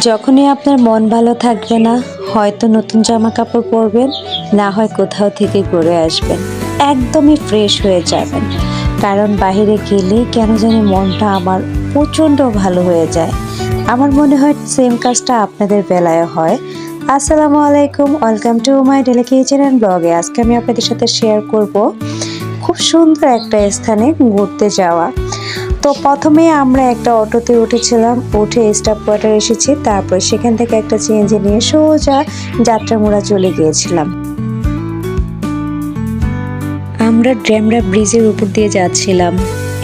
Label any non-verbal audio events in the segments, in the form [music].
যখনই আপনার মন ভালো থাকবে না, হয়তো নতুন জামা কাপড় পরবেন, না হয় কোথাও থেকে ঘুরে আসবেন। একদমই ফ্রেশ হয়ে যাবেন। কারণ বাইরে গেলে কেন জানি মনটা আমার প্রচণ্ড ভালো হয়ে যায়। আমার মনে হয় সেম কাজটা আপনাদের বেলায় হয়। আসসালামু আলাইকুম welcome to my daily kitchen and ব্লগে আজকে আমি আপনাদের সাথে শেয়ার করব খুব সুন্দর একটা স্থানে ঘুরতে যাওয়া। তো প্রথমে আমরা একটা অটোতে উঠেছিলাম, উঠে স্টাফ কোয়ার্টার এসেছি, তারপর সেখান থেকে একটা চেঞ্জে নিয়ে সোজা যাত্রামোড়া চলে গিয়েছিলাম। আমরা ড্যামরা ব্রিজের উপর দিয়ে যাচ্ছিলাম।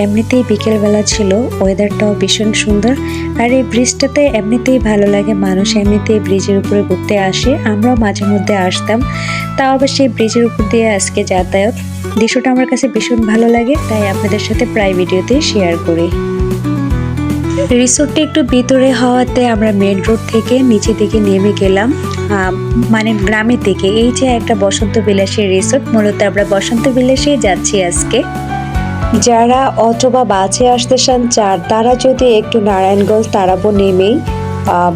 এমনিতেই বিকেলবেলা ছিল ওয়েদারটাও ভীষণ সুন্দর, আর এই ব্রিজটাতে এমনিতেই ভালো লাগে, মানুষ এমনিতেই ব্রিজের উপরে ঘুরতে আসে, আমরাও মাঝে মধ্যে আসতাম, তাও আবার সেই ব্রিজের উপর দিয়ে আজকে যাতায়াত। দৃশ্যটা আমার কাছে ভীষণ ভালো লাগে, তাই আপনাদের সাথে প্রায় ভিডিওতে শেয়ার করি। রিসোর্টটা একটু ভিতরে হওয়াতে আমরা মেন রোড থেকে নিচে দিকে নেমে গেলাম মানে গ্রামের দিকে। এই যে একটা বসন্ত বিলাসের রিসোর্ট মূলত আমরা বসন্ত বিলাসেই যাচ্ছি আজকে। যারা অথবা বাসে আসতে চান চার তারা যদি একটু নারায়ণগঞ্জ তারাবো নেমেই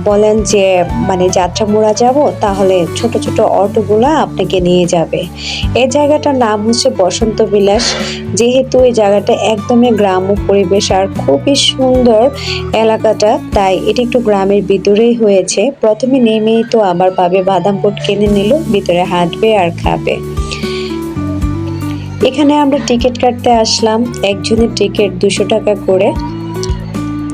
বলেন যে মানে যাত্রা মোড়া যাব, তাহলে ছোট ছোট অটোগুলো আপনাকে নিয়ে যাবে। এই জায়গাটার নাম হচ্ছে বসন্ত বিলাস। যেহেতু এই জায়গাটা একদমই গ্রাম্য পরিবেশ আর খুবই সুন্দর এলাকাটা, তাই এটি একটু গ্রামের ভিতরেই হয়েছে। প্রথমে নেমেই তো আবার পাবে বাদাম পুট কিনে নিল, ভিতরে হাঁটবে আর খাবে। এখানে আমরা টিকিট কাটতে আসলাম, একজনের টিকিট দুশো টাকা করে।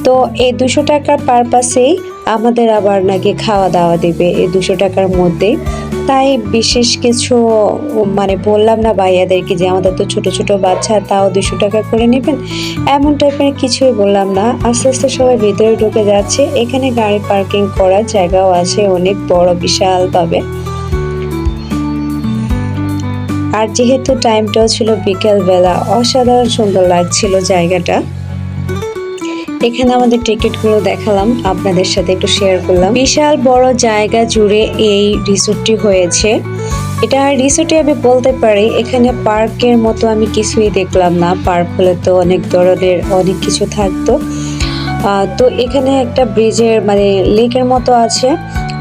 তো এই দুশো টাকার পারপাসেই আমাদের আবার নাকি খাওয়া দাওয়া দেবে এই দুশো টাকার মধ্যেই তাই বিশেষ কিছু মানে বললাম না ভাইয়াদেরকে যে আমাদের তো ছোট ছোট বাচ্চা, তাও দুশো টাকা করে নেবেন। এমন টাইপের কিছুই বললাম না। আস্তে আস্তে সবাই ভিতরে ঢুকে যাচ্ছে। এখানে গাড়ি পার্কিং করার জায়গাও আছে, অনেক বড় বিশালভাবে আর যেহেতু টাইমটাও ছিল বিকেলবেলা, অসাধারণ সুন্দর লাগছিল জায়গাটা। এখানে আমাদের টিকিটগুলো দেখালাম, আপনাদের সাথে একটু শেয়ার করলাম। বিশাল বড় জায়গা জুড়ে এই রিসোর্টটি হয়েছে। এটা রিসোর্টে আমি বলতে পারি, এখানে পার্কের মতো আমি কিছুই দেখলাম না। পার্ক হলে তো অনেক ধরনের অনেক কিছু থাকতো। তো এখানে একটা ব্রিজের মানে লেকের মতো আছে।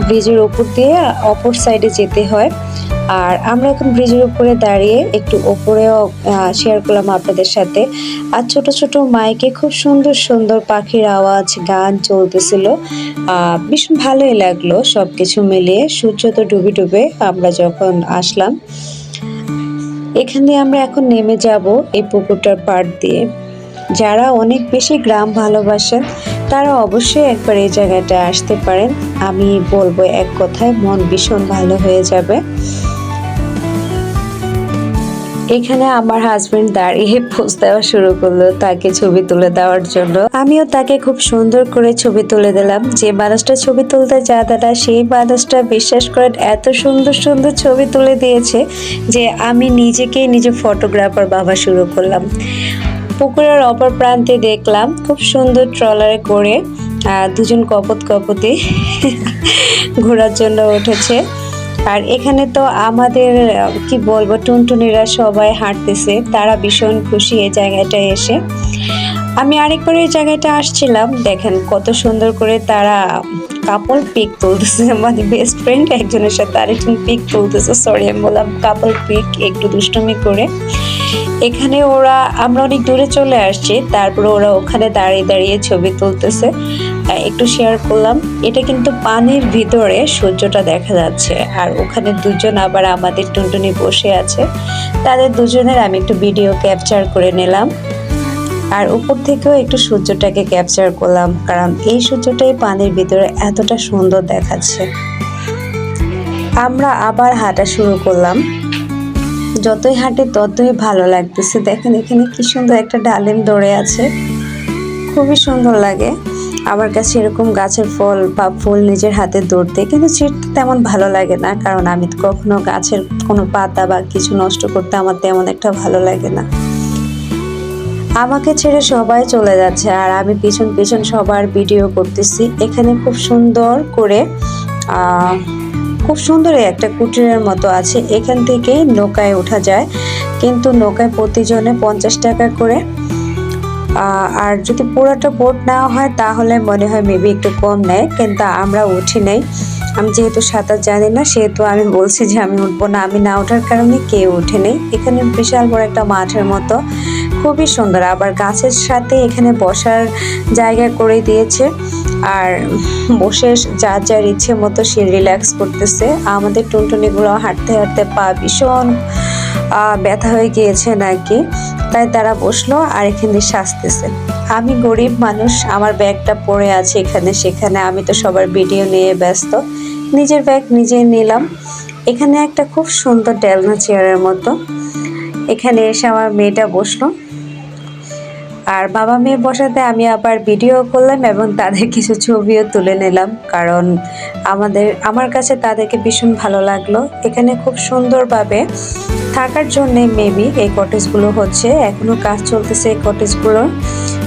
ব্রিজের ওপর দিয়ে অপর সাইডে যেতে হয়। আর আমরা এখন ব্রিজের উপরে দাঁড়িয়ে একটু ওপরেও শেয়ার করলাম আপনাদের সাথে। আর ছোট ছোট মাইকে খুব সুন্দর সুন্দর পাখির আওয়াজ, গান চলতেছিল। ভীষণ ভালোই লাগল সব কিছু মিলিয়ে। সূর্য তো ডুবে ডুবে আমরা যখন আসলাম, এখানে আমরা এখন নেমে যাব এই পুকুরটার পাড় দিয়ে। যারা অনেক বেশি গ্রাম ভালোবাসেন, তারা অবশ্যই একবার এই জায়গাটা আসতে পারেন। আমি বলব এক কথায়, মন ভীষণ ভালো হয়ে যাবে। এখানে আমার হাজবেন্ড দাঁড়িয়ে পোজ দেওয়া শুরু করল তাকে ছবি তুলে দেওয়ার জন্য। আমিও তাকে খুব সুন্দর করে ছবি তুলে দিলাম। যে মানুষটা ছবি তুলতে যা দাদা, সেই মানুষটা বিশ্বাস করেন এত সুন্দর সুন্দর ছবি তুলে দিয়েছে যে আমি নিজেকেই নিজে ফটোগ্রাফার বাবা শুরু করলাম। পুকুরের অপর প্রান্তে দেখলাম খুব সুন্দর ট্রলারে করে দুজন কপত কপতে ঘোরার জন্য উঠেছে। আর এখানে তো আমাদের, কি বলব, টুনটুনিরা সবাই হাঁটতেছে, তারা ভীষণ খুশি এই জায়গাটায় এসে। আমি আরেকবার এই জায়গাটা আসছিলাম, দেখেন কত সুন্দর করে তারা কাপল পিক তুলতেছে মানে বেস্ট ফ্রেন্ড একজনের সাথে আরেকজন পিক তুলতেছে সরি আমি বললাম কাপল পিক একটু দুষ্টুমি করে। এখানে ওরা, আমরা অনেক দূরে চলে আসছি, তারপরে ওরা ওখানে দাঁড়িয়ে দাঁড়িয়ে ছবি তুলতেছে। একটু শেয়ার করলাম। এটা কিন্তু পানির ভিতরে সূর্যটা দেখা যাচ্ছে। আর ওখানে দুজন আবার আমাদের টুনটুনি বসে আছে। তাদের দুজনের আমি একটু ভিডিও ক্যাপচার করে নিলাম। আর উপর থেকেও একটু সূর্যটাকে ক্যাপচার করলাম। কারণ এই সূর্যটাই পানির ভিতরে এতটা সুন্দর দেখাচ্ছে। আমরা আবার হাঁটা শুরু করলাম। যতই হাঁটে ততই ভালো লাগতেছে। দেখেন এখানে কি সুন্দর একটা ডালিম ধরে আছে। খুবই সুন্দর লাগে। আমার কাছে এরকম গাছের ফল বা ফুল নিজের হাতে ধরতে কিন্তু ছিঁড়তে তেমন ভালো লাগে না, কারণ আমি কখনো গাছের কোনো পাতা বা কিছু নষ্ট করতে আমার তেমন একটা ভালো লাগে না। আমাকে ছেড়ে সবাই চলে যাচ্ছে আর আমি পিছন পিছন সবার ভিডিও করতেছি। এখানে খুব সুন্দর করে খুব সুন্দর একটা কুটিরের মতো আছে। এখান থেকে নৌকায় ওঠা যায়, কিন্তু নৌকায় প্রতিজনে পঞ্চাশ টাকা করে আর যদি পুরোটা বোট নেওয়া হয়, তাহলে মনে হয় মেবি একটু কম নেয়, কিন্তু আমরা উঠি নাই। আমি যেহেতু সাঁতার জানি না, সেহেতু আমি বলছি যে আমি উঠবো না। আমি না ওঠার কারণে কেউ উঠে নেই। এখানে বিশাল বড় একটা মাঠের মতো। খুবই সুন্দর। আবার গাছের সাথে এখানে বসার জায়গা করে দিয়েছে। আর বসে যার যার ইচ্ছে মতো সে রিল্যাক্স করতেছে। আমাদের টুনটুনিগুলো হাঁটতে হাঁটতে পা ভীষণ ব্যথা হয়ে গিয়েছে নাকি? তাই তারা বসল আর এখান দিয়ে সাজতেছে। আমি গরিব মানুষ, আমার ব্যাগটা পড়ে আছে এখানে সেখানে। আমি তো সবার ভিডিও নিয়ে ব্যস্ত। নিজের ব্যাগ নিজেই নিলাম। এখানে একটা খুব সুন্দর ডেলনা চেয়ারের মতো। এখানে এসে আমার মেয়েটা বসল। আর বাবা মেয়ে বসাতে আমি আবার ভিডিও করলাম এবং তাদের কিছু ছবিও তুলে নিলাম। কারণ আমাদের, আমার কাছে তাদেরকে ভীষণ ভালো লাগল। এখানে খুব সুন্দরভাবে থাকার জন্যে মেবি এই কটেজগুলো হচ্ছে, এখনও কাজ চলতেছে এই কটেজগুলো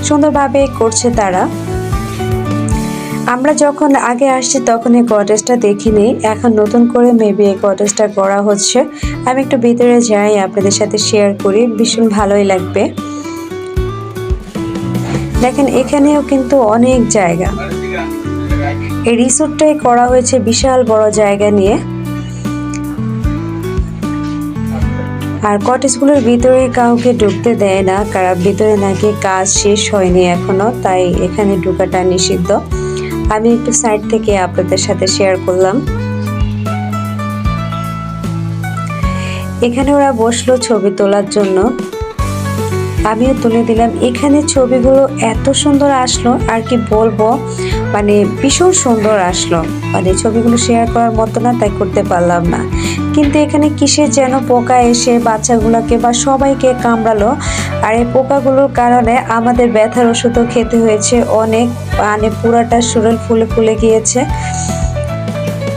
সুন্দরভাবে করছে তারা। আমরা যখন আগে আসছি তখন এই কটেজটা দেখিনি, এখন নতুন করে মেবি এই কটেজটা করা হচ্ছে। আমি একটু ভিতরে যাই, আপনাদের সাথে শেয়ার করি, ভীষণ ভালোই লাগবে। দেখেন, এখানেও কিন্তু অনেক জায়গা। এই রিসোর্টটাই করা হয়েছে বিশাল বড় জায়গা নিয়ে। আর কটেজগুলোর ভিতরে কাউকে ঢুকতে দেয় না, কারণ ভিতরে নাকি কাজ শেষ হয়নি এখনও, তাই এখানে ঢোকাটা নিষিদ্ধ। আমি একটু সাইড থেকে আপনাদের সাথে শেয়ার করলাম। এখানে ওরা বসল ছবি তোলার জন্য। আমিও তুলে দিলাম। এখানে ছবিগুলো এত সুন্দর আসলো, আর কি বলব মানে ভীষণ সুন্দর আসলো। মানে ছবিগুলো শেয়ার করার মতো না, তাই করতে পারলাম না। কিন্তু এখানে কিসের যেন পোকা এসে বাচ্চাগুলোকে বা সবাইকে কামড়ালো, আর এই পোকাগুলোর কারণে আমাদের ব্যথার ওষুধও খেতে হয়েছে অনেক মানে পুরাটা শরীর ফুলে ফুলে গিয়েছে।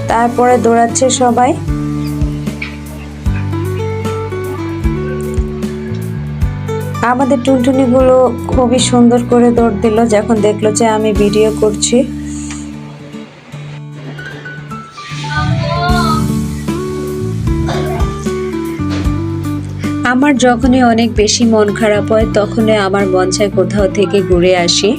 তারপরে দৌড়াচ্ছে সবাই। আমাদের টুনটুনিগুলো খুবই সুন্দর করে দৌড় দিল, যখন দেখল যে আমি ভিডিও করছি। আমার যখনই অনেক বেশি মন খারাপ হয়, তখনই আমার মন চায় কোথাও থেকে ঘুরে আসি।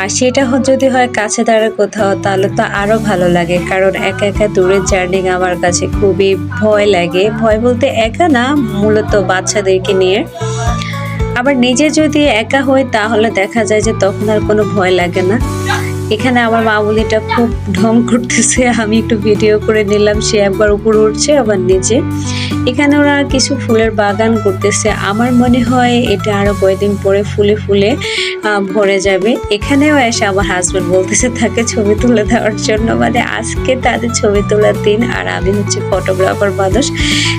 আর সেটা যদি হয় কাছে দাঁড়া কোথাও, তাহলে তো আরও ভালো লাগে, কারণ একা একা দূরের জার্নি আমার কাছে খুবই ভয় লাগে। ভয় বলতে একা না, মূলত বাচ্চাদেরকে নিয়ে। আবার নিজে যদি একা হই, তাহলে দেখা যায় যে তখন আর কোনো ভয় লাগে না। এখানে আমার মামুলিটা খুব ঢং করতেছে। আমি একটু ভিডিও করে নিলাম, সে একবার উপরে উঠছে, আবার নিচে। এখানে ওরা কিছু ফুলের বাগান করতেছে। আমার মনে হয় এটা আরও কয়েকদিন পরে ফুলে ফুলে ভরে যাবে। এখানেও এসে আমার হাজবেন্ড বলতেছে তাকে ছবি তুলে দেওয়ার জন্য। মানে আজকে তাদের ছবি তোলার দিন, আর আমি হচ্ছে ফটোগ্রাফার মানুষ।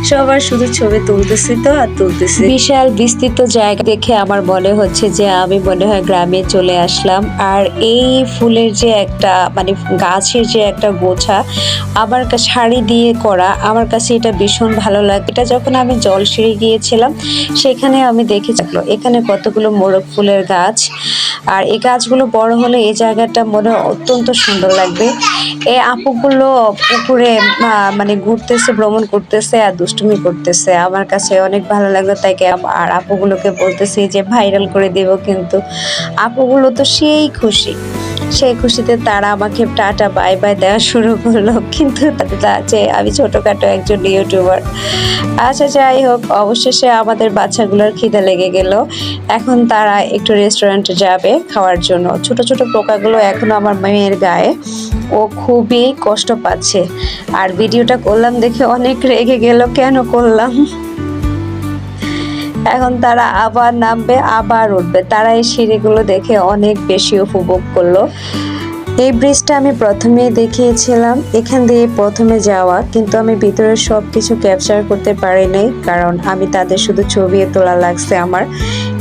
সবার শুধু ছবি তুলতেছি তো, আর তুলতেছি। বিশাল বিস্তৃত জায়গা দেখে আমার মনে হচ্ছে যে, আমি মনে হয় গ্রামে চলে আসলাম। আর এই ফুলের যে একটা মানে গাছের যে একটা গোছা, আমার কা- শাড়ি দিয়ে করা, আমার কাছে এটা ভীষণ ভালো লাগে। এটা যখন আমি জল জলসিঁড়ি গিয়েছিলাম, সেখানে আমি দেখেছি, এখানে কতগুলো মোরগ ফুলের গাছ। আর এই গাছগুলো বড় হলে এই জায়গাটা মনে অত্যন্ত সুন্দর লাগবে। এই আপুগুলো পুকুরে মানে ঘুরতেছে, ভ্রমণ করতেছে আর দুষ্টুমি করতেছে। আমার কাছে অনেক ভালো লাগল তাইকে আর আপুগুলোকে বলতেছি যে, ভাইরাল করে দেব কিন্তু। আপুগুলো তো সেই খুশি। সেই খুশিতে তারা আমাকে টাটা বাই বাই দেওয়া শুরু করল। কিন্তু আছে আমি ছোটখাটো একজন ইউটিউবার আচ্ছা যাই হোক, অবশেষে আমাদের বাচ্চাগুলোর খিদে লেগে গেল। এখন তারা একটু রেস্টুরেন্টে যাবে খাওয়ার জন্য। ছোট ছোট পোকাগুলো এখনও আমার মেয়ের গায়ে। ও খুবই কষ্ট পাচ্ছে। আর ভিডিওটা করলাম দেখে অনেক রেগে গেল। কেন করলাম? এখন তারা আবার নামবে, আবার উঠবে। তারা এই সিঁড়িগুলো দেখে অনেক বেশি উপভোগ করল। এই ব্রিজটা আমি প্রথমেই দেখিয়েছিলাম। এখান দিয়ে প্রথমে যাওয়া, কিন্তু আমি ভিতরে সব কিছু ক্যাপচার করতে পারি পারিনি, কারণ আমি তাদের শুধু ছবি তোলা লাগছে আমার।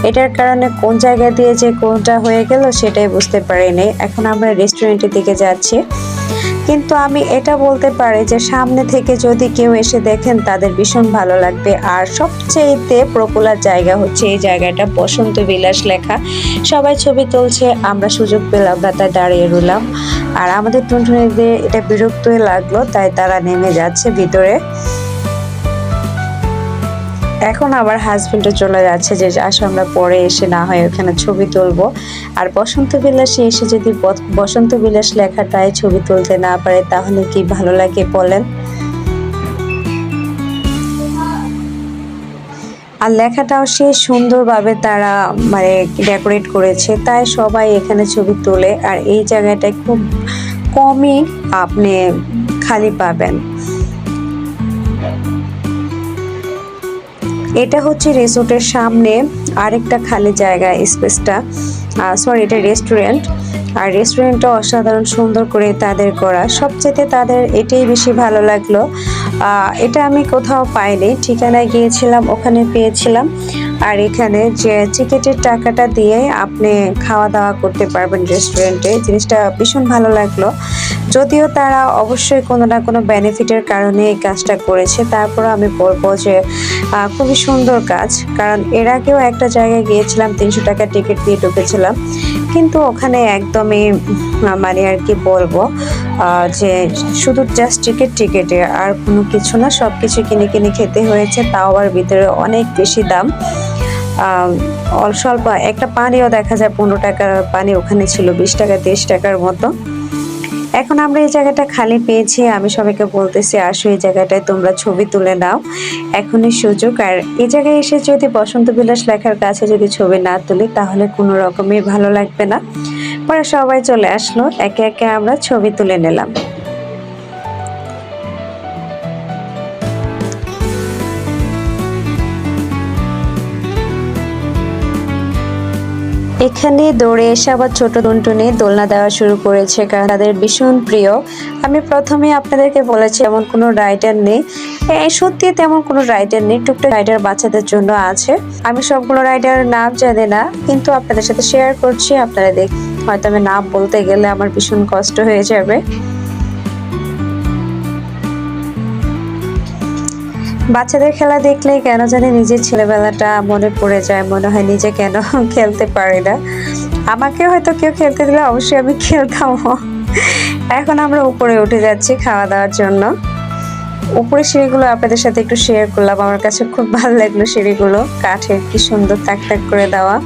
এটার কারণে কোন জায়গা দিয়ে যে কোনটা হয়ে গেল সেটাই বুঝতে পারিনি। এখন আমরা রেস্টুরেন্টের দিকে যাচ্ছি। কিন্তু আমি এটা বলতে পারি যে সামনে থেকে যদি কেউ এসে দেখেন, তাদের ভীষণ ভালো লাগবে। আর সবচেয়েতে পপুলার জায়গা হচ্ছে এই জায়গাটা, বসন্ত বিলাস লেখা। সবাই ছবি তুলছে, আমরা সুযোগ পেলাম তাই দাঁড়িয়ে রুলাম আর আমাদের টুনটুনিদের এটা বিরক্তই লাগল, তাই তারা নেমে যাচ্ছে ভিতরে। এখন আবার হাজবেন্ডও চলে যাচ্ছে যে, আসো, আমরা পরে এসে না হয় ওখানে ছবি তুলবো। আর বসন্ত বিলাসে এসে যদি বসন্ত বিলাস লেখাটায় ছবি তুলতে না পারে, তাহলে কি ভালো লাগে বলেন? আর লেখাটাও সে সুন্দরভাবে তারা মানে ডেকোরেট করেছে। তাই সবাই এখানে ছবি তোলে। আর এই জায়গাটায় খুব কমই আপনি খালি পাবেন। এটা হচ্ছে রিসোর্টের সামনে আরেকটা খালি জায়গা, স্পেসটা। সরি এটা রেস্টুরেন্ট আর রেস্টুরেন্টটা অসাধারণ সুন্দর করে তাদের করা। সবচেয়ে তাদের এটাই বেশি ভালো লাগল। এটা আমি কোথাও পাইনি। ঠিকানায় গিয়েছিলাম, ওখানে পেয়েছিলাম। আর এখানে যে টিকিটের টাকাটা দিয়ে আপনি খাওয়া দাওয়া করতে পারবেন রেস্টুরেন্টে জিনিসটা ভীষণ ভালো লাগল। যদিও তারা অবশ্যই কোনো না কোনো বেনিফিটের কারণে এই কাজটা করেছে। তারপর আমি বলব যে খুবই সুন্দর কাজ। কারণ এর আগেও একটা জায়গায় গিয়েছিলাম, তিনশো টাকা টিকিট দিয়ে ঢুকেছিলাম। কিন্তু ওখানে একদমই মানে আর কি বলব যে শুধু জাস্ট টিকিট টিকিটে আর কোনো কিছু না। সব কিছু কিনে কিনে খেতে হয়েছে। তাও আবার ভিতরে অনেক বেশি দাম। আহ, অল স্বল্প একটা পানিও দেখা যায় পনেরো টাকার পানি ওখানে ছিল বিশ টাকা তিরিশ টাকার মতো। এখন আমরা এই জায়গাটা খালি পেয়েছি আমি সবাইকে বলতেছি আসো এই জায়গাটায় তোমরা ছবি তুলে নাও। এখনই সুযোগ আর এই জায়গায় এসে যদি বসন্ত বিলাস লেখার কাছে যদি ছবি না তুলি তাহলে কোনো রকমই ভালো লাগবে না। পরে সবাই চলে আসলো একে একে আমরা ছবি তুলে নিলাম। এখানে দৌড়ে এসে আবার ছোট টুনটুনি দোলনা দেওয়া শুরু করেছে, কারণ তাদের ভীষণ প্রিয়। আমি প্রথমে আপনাদেরকে বলেছি, এমন কোনো রাইডার নেই। সত্যি তেমন কোনো রাইডার নেই, টুকটাক রাইডার বাচ্চাদের জন্য আছে। আমি সবগুলো রাইডার নাম জানি না, কিন্তু আপনাদের সাথে শেয়ার করছি, আপনারা দেখ, হয়তো আমি নাম বলতে গেলে আমার ভীষণ কষ্ট হয়ে যাবে। বাচ্চাদের খেলা দেখলে কেন জানি নিজের ছেলেবেলাটা মনে পড়ে যায়, মনে হয় নিজে কেন [laughs] খেলতে পারি না। আমাকে হয়তো কেউ খেলতে দিলে অবশ্যই আমি খেলতাম। এখন আমরা উপরে উঠে যাচ্ছি খাওয়া দাওয়ার জন্য। উপরে সিঁড়িগুলো আপনাদের সাথে একটু শেয়ার করলাম। আমার কাছে খুব ভালো লাগল সিঁড়িগুলো। কাঠের কি সুন্দর তাক তাক করে দেওয়া।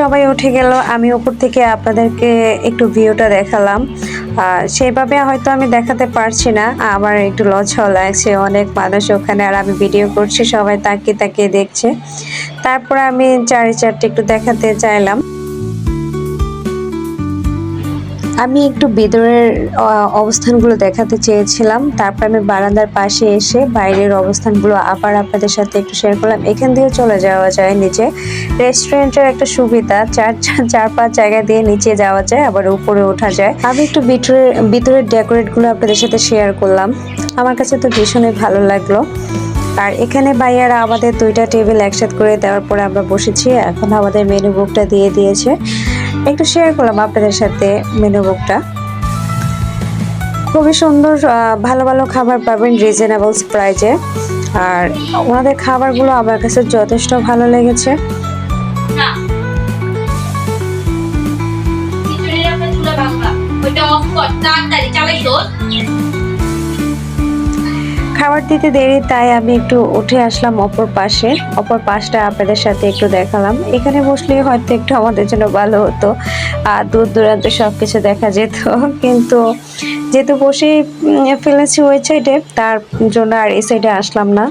সবাই উঠে গেল, আমি উপর থেকে আপনাদেরকে একটু ভিউটা দেখালাম। আর সেভাবে হয়তো আমি দেখাতে পারছি না, আমার একটু লজ্জাও লাগছে, অনেক মানুষ ওখানে আর আমি ভিডিও করছি, সবাই তাকিয়ে তাকিয়ে দেখছে। তারপরে আমি চারি চারটে একটু দেখাতে চাইলাম। আমি একটু ভিতরের অবস্থানগুলো দেখাতে চেয়েছিলাম। তারপর আমি বারান্দার পাশে এসে বাইরের অবস্থানগুলো আবার আপনাদের সাথে একটু শেয়ার করলাম। এখান দিয়ে চলে যাওয়া যায় নিচে। রেস্টুরেন্টের একটা সুবিধা, চার, চার- পাঁচ জায়গা দিয়ে নিচে যাওয়া যায়, আবার উপরে ওঠা যায়। আমি একটু ভিতরের ভিতরের ডেকোরেটগুলো আপনাদের সাথে শেয়ার করলাম। আমার কাছে তো ভীষণই ভালো লাগল। আর এখানে ভাইয়ারা আমাদের দুইটা টেবিল একসাথে করে দেওয়ার পরে আমরা বসেছি। এখন আমাদের মেনু বুকটা দিয়ে দিয়েছে। একটু শেয়ার করলাম আপনাদের সাথে মেনু বুকটা খুবই সুন্দর ভালো ভালো খাবার পাবেন রিজনেবল প্রাইজে আর ওনাদের খাবারগুলো আমার কাছে যথেষ্ট ভালো লেগেছে। অফ কর, তাড়াতাড়ি, চালাই খাবার দিতে দেরি, তাই আমি একটু উঠে আসলাম অপর পাশে। অপর পাশটা আপনাদের সাথে একটু দেখালাম। এখানে বসলে হয়তো একটু আমাদের জন্য ভালো হতো। আর দূর দূরান্ত সব কিছু দেখা যেত। কিন্তু যেহেতু বসে ফেলেছি ওই সাইডে তার জন্য আর এই সাইডে আসলাম না।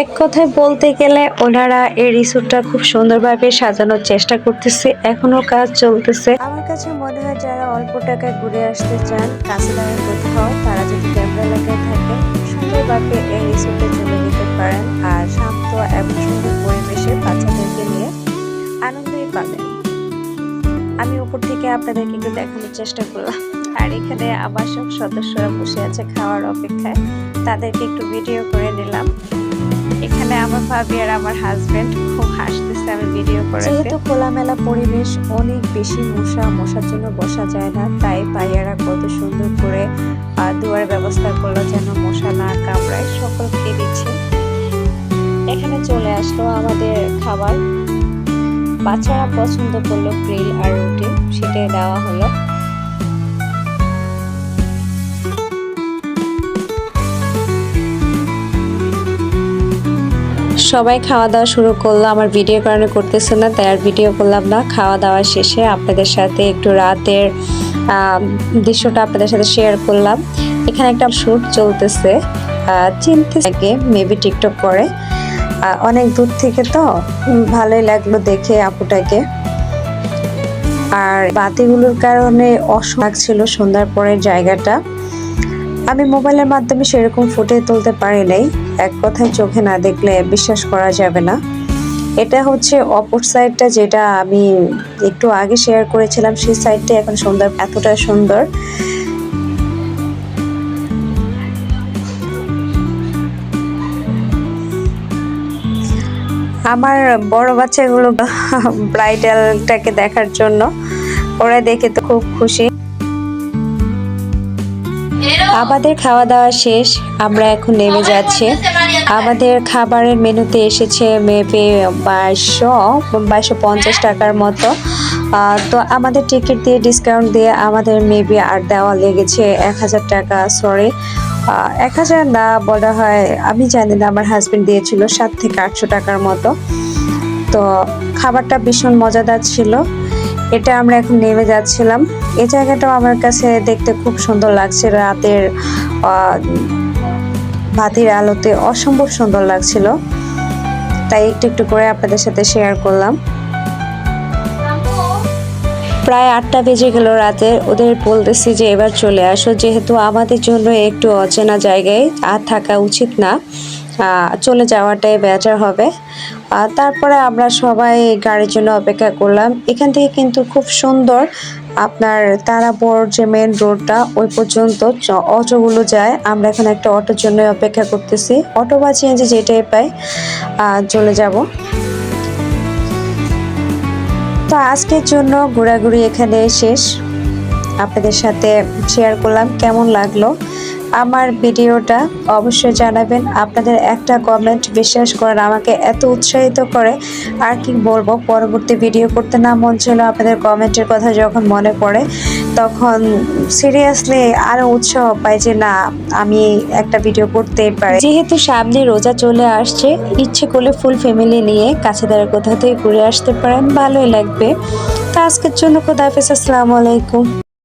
এক কথায় বলতে গেলে ওনারা এই রিসোর্টটা খুব সুন্দরভাবে সাজানোর চেষ্টা করতেছে। এখনও কাজ চলতেছে। আমার কাছে মনে হয় যারা অল্প টাকায় ঘুরে আসতে চান কাছাকাছি কোথাও তারা যদি ক্যামেরা এলাকায় থাকে সুন্দরভাবে এই রিসোর্টে চলে যেতে পারেন আর শান্ত এবং সুন্দর পরিবেশে বাচ্চাদেরকে নিয়ে আনন্দই পাবেন। আমি উপর থেকে আপনাদেরকে একটু দেখানোর চেষ্টা করলাম। আর এখানে সব সদস্যরা বসে আছে খাওয়ার অপেক্ষায়। তাদেরকে একটু ভিডিও করে নিলাম। এখানে আমার ভাবি আর আমার হাজবেন্ড খুব হাসতেছে, আমি ভিডিও করে যেহেতু খোলামেলা পরিবেশ, অনেক বেশি মশা, মশার জন্য বসা যায় না, তাই ভাইয়ারা কত সুন্দর করে দুয়ার ব্যবস্থা করল যেন মশা না কামড়ায়। সকলকে দিচ্ছে। এখানে চলে আসলো আমাদের খাবার। বাচ্চারা পছন্দ করল গ্রিল আর রুটি, সেটাই দেওয়া হলো। সবাই খাওয়া দাওয়া শুরু করল। আমার ভিডিও কারণে করতেছে না, তাই আর ভিডিও করলাম না। খাওয়া দাওয়া শেষে আপনাদের সাথে একটু রাতের দৃশ্যটা আপনাদের সাথে শেয়ার করলাম। এখানে একটা শ্যুট চলতেছে চিনতে থাকে মেবি টিকটক করে। অনেক দূর থেকে তো ভালোই লাগল দেখে আপুটাকে। আর বাতিগুলোর কারণে অসম ছিল সন্ধ্যার পরের জায়গাটা। আমি মোবাইলের মাধ্যমে সেরকম ফুটে তুলতে পারি নাই। এক কথায় চোখে না দেখলে বিশ্বাস করা যাবে না। এটা হচ্ছে অপর সাইডটা যেটা আমি একটু আগে শেয়ার করেছিলাম, সেই সাইডটা এখন সুন্দর, এতটা সুন্দর। আমার বড় বাচ্চাগুলো ব্রাইডালটাকে দেখার জন্য, ওরা দেখে তো খুব খুশি। আমাদের খাওয়া দাওয়া শেষ আমরা এখন নেমে যাচ্ছি। আমাদের খাবারের মেনুতে এসেছে মেপে বাইশশো বাইশশো পঞ্চাশ টাকার মতো। তো আমাদের টিকিট দিয়ে ডিসকাউন্ট দিয়ে আমাদের মেবি আর দেওয়া লেগেছে এক হাজার টাকা সরি এক হাজার না বলা হয় আমি জানি না আমার হাজবেন্ড দিয়েছিল সাত থেকে আটশো টাকার মতো। তো খাবারটা ভীষণ মজাদার ছিল। এটা আমরা এখন নেমে যাচ্ছিলাম। এই জায়গাটাও আমার কাছে দেখতে খুব সুন্দর লাগছে। রাতের বাতির আলোতে অসম্ভব সুন্দর লাগছিল। তাই একটু একটু করে আপনাদের সাথে শেয়ার করলাম। প্রায় আটটা বেজে গেল রাতে। ওদের বলতেছি যে এবার চলে আসো। যেহেতু আমাদের জন্য একটু অচেনা জায়গায় আর থাকা উচিত না। চলে যাওয়াটাই বেটার হবে। তারপরে আমরা সবাই গাড়ির জন্য অপেক্ষা করলাম। এখান থেকে কিন্তু খুব সুন্দর আপনার তারাপুর যে মেন রোডটা ওই পর্যন্ত অটোগুলো যায়। আমরা এখন একটা অটোর জন্য অপেক্ষা করতেছি। অটো বা চেঞ্জে যেটাই পাই চলে যাব। তো আজকের জন্য ঘোরাঘুরি এখানে শেষ। আপনাদের সাথে শেয়ার করলাম, কেমন লাগল? আমার ভিডিওটা অবশ্যই জানাবেন। আপনাদের একটা কমেন্ট বিশ্বাস করেন, আমাকে এত উৎসাহিত করে আর কি বলব, পরবর্তী ভিডিও করতে না মন ছিল আপনাদের কমেন্টের কথা যখন মনে পড়ে, তখন সিরিয়াসলি আরও উৎসাহ পাই যে না, আমি একটা ভিডিও করতেই পারি। যেহেতু সামনে রোজা চলে আসছে, ইচ্ছে করলে ফুল ফ্যামিলি নিয়ে কাছে দাঁড়া কোথাও থেকে ঘুরে আসতে পারেন, ভালোই লাগবে। তো আজকের জন্য খোদা হাফিজ, আসসালামু আলাইকুম।